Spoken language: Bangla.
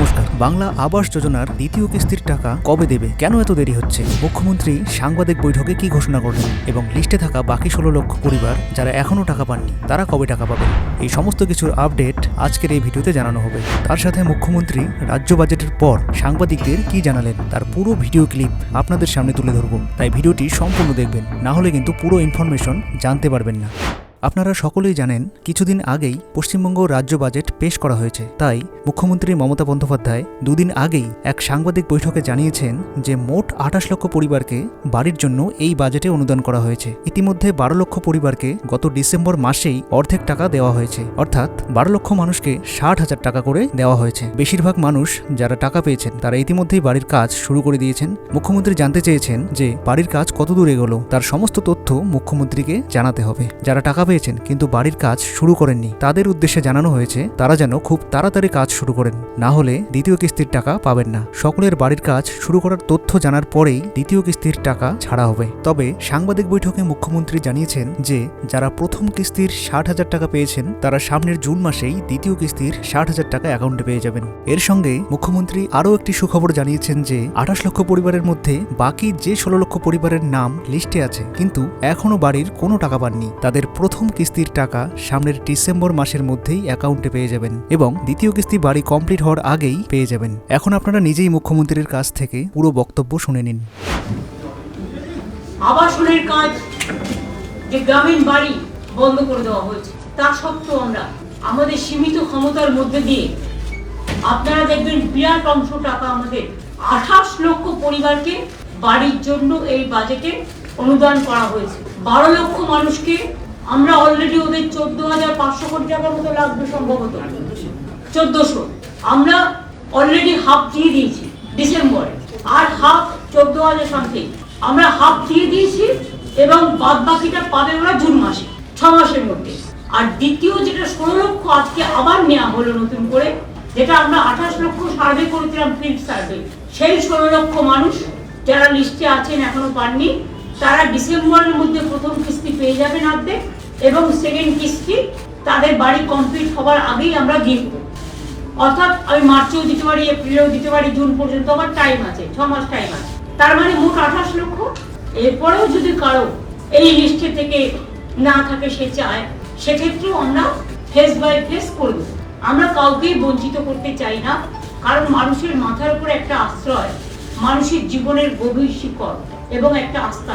নমস্কার। বাংলা আবাস যোজনার দ্বিতীয় কিস্তির টাকা কবে দেবে? কেন এত দেরি হচ্ছে? মুখ্যমন্ত্রী সাংবাদিক বৈঠকে কি ঘোষণা করলেন? এবং লিস্টে থাকা বাকি ষোলো লক্ষ পরিবার যারা এখনও টাকা পাননি, তারা কবে টাকা পাবে এই সমস্ত কিছুর আপডেট আজকের এই ভিডিওতে জানানো হবে। তার সাথে মুখ্যমন্ত্রী রাজ্য বাজেটের পর সাংবাদিকদের কি জানালেন, তার পুরো ভিডিও ক্লিপ আপনাদের সামনে তুলে ধরব। তাই ভিডিওটি সম্পূর্ণ দেখবেন, না হলে কিন্তু পুরো ইনফরমেশন জানতে পারবেন না। আপনারা সকলেই জানেন, কিছুদিন আগেই পশ্চিমবঙ্গ রাজ্য বাজেট পেশ করা হয়েছে। তাই মুখ্যমন্ত্রী মমতা বন্দ্যোপাধ্যায় দুদিন আগেই এক সাংবাদিক বৈঠকে জানিয়েছেন যে মোট আঠাশ লক্ষ পরিবারকে বাড়ির জন্য এই বাজেটে অনুদান করা হয়েছে। ইতিমধ্যে বারো লক্ষ পরিবারকে গত ডিসেম্বর মাসেই অর্ধেক টাকা দেওয়া হয়েছে। অর্থাৎ বারো লক্ষ মানুষকে ষাট হাজার টাকা করে দেওয়া হয়েছে। বেশিরভাগ মানুষ যারা টাকা পেয়েছেন, তারা ইতিমধ্যেই বাড়ির কাজ শুরু করে দিয়েছেন। মুখ্যমন্ত্রী জানতে চেয়েছেন যে বাড়ির কাজ কত দূর এগোলো, তার সমস্ত তথ্য মুখ্যমন্ত্রীকে জানাতে হবে। যারা টাকা পেয়েছেন কিন্তু বাড়ির কাজ শুরু করেননি। তাদের উদ্দেশ্যে জানানো হয়েছে, তারা যেন খুব তাড়াতাড়ি কাজ শুরু করেন। না হলে দ্বিতীয় কিস্তির টাকা পাবেন না। সকলের বাড়ির কাজ শুরু করার তথ্য জানার পরেই দ্বিতীয় কিস্তির টাকা ছাড়া হবে। তবে সাংবাদিক বৈঠকে মুখ্যমন্ত্রী জানিয়েছেন যে, যারা প্রথম কিস্তির ষাট হাজার টাকা পেয়েছেন, তারা সামনের জুন মাসেই দ্বিতীয় কিস্তির ষাট হাজার টাকা অ্যাকাউন্টে পেয়ে যাবেন। এর সঙ্গে মুখ্যমন্ত্রী আরও একটি সুখবর জানিয়েছেন যে, আঠাশ লক্ষ পরিবারের মধ্যে বাকি যে ষোলো লক্ষ পরিবারের নাম লিস্টে আছে, কিন্তু এখনও বাড়ির কোনো টাকা পাননি। তাদের প্রথম কিস্তির টাকা সামনের ডিসেম্বর মাসের মধ্যেই অ্যাকাউন্টে পেয়ে যাবেন এবং দ্বিতীয় কিস্তি বাড়ি কমপ্লিট হওয়ার আগেই পেয়ে যাবেন। এখন আপনারা নিজেই মুখ্যমন্ত্রীর কাছ থেকে পুরো বক্তব্য শুনে নিন। আবাসনের কাজ যে গ্রামীণ বাড়ি বন্ধ করে দেওয়া হয়েছে, তা সত্ত্বেও আমরা আমাদের সীমিত ক্ষমতার মধ্যে দিয়ে আপনারা দেখবেন বিরাট অংশ টাকা আমাদের আঠাশ লক্ষ পরিবারকে বাড়ির জন্য এই বাজেটে অনুদান করা হয়েছে। বারো লক্ষ মানুষকে আমরা অলরেডি ওদের চোদ্দ হাজার পাঁচশো কোটি টাকার মতো লাগবে সম্ভবত। চোদ্দশো। আমরা অলরেডি হাফ দিয়ে দিয়েছি ডিসেম্বরে। আর হাফ চোদ্দ হাজার সামথিং আমরা হাফ দিয়ে দিয়েছি এবং বাদ বাকিটা পাবে ওরা জুন মাসে, ছ মাসের মধ্যে। আর দ্বিতীয় যেটা ষোলো লক্ষ আজকে আবার নেওয়া হলো নতুন করে, যেটা আমরা আঠাশ লক্ষ সার্ভে করেছিলাম ফিল্ড সার্ভে সেই ষোলো লক্ষ মানুষ যারা লিস্টে আছেন এখনও পাননি, তারা ডিসেম্বরের মধ্যে প্রথম কিস্তি পেয়ে যাবেন অর্ধেক এবং সেকেন্ড কিস্তি তাদের বাড়ি কমপ্লিট হওয়ার আগেই আমরা দিয়ে দেবো। অর্থাৎ আমি মার্চেও দিতে পারি, এপ্রিলেও দিতে পারি, জুন পর্যন্ত আমার টাইম আছে, ছ মাস টাইম আছে। তার মানে মোট আঠাশ লক্ষ। এরপরেও যদি কারও এই লিস্টে থেকে না থাকে, সে চায়, সেক্ষেত্রেও আমরা ফেস বাই ফেস করব। আমরা কাউকেই বঞ্চিত করতে চাই না, কারণ মানুষের মাথার উপর একটা আশ্রয়, মানুষের জীবনের গভীর শিকড় এবং একটা আস্থা।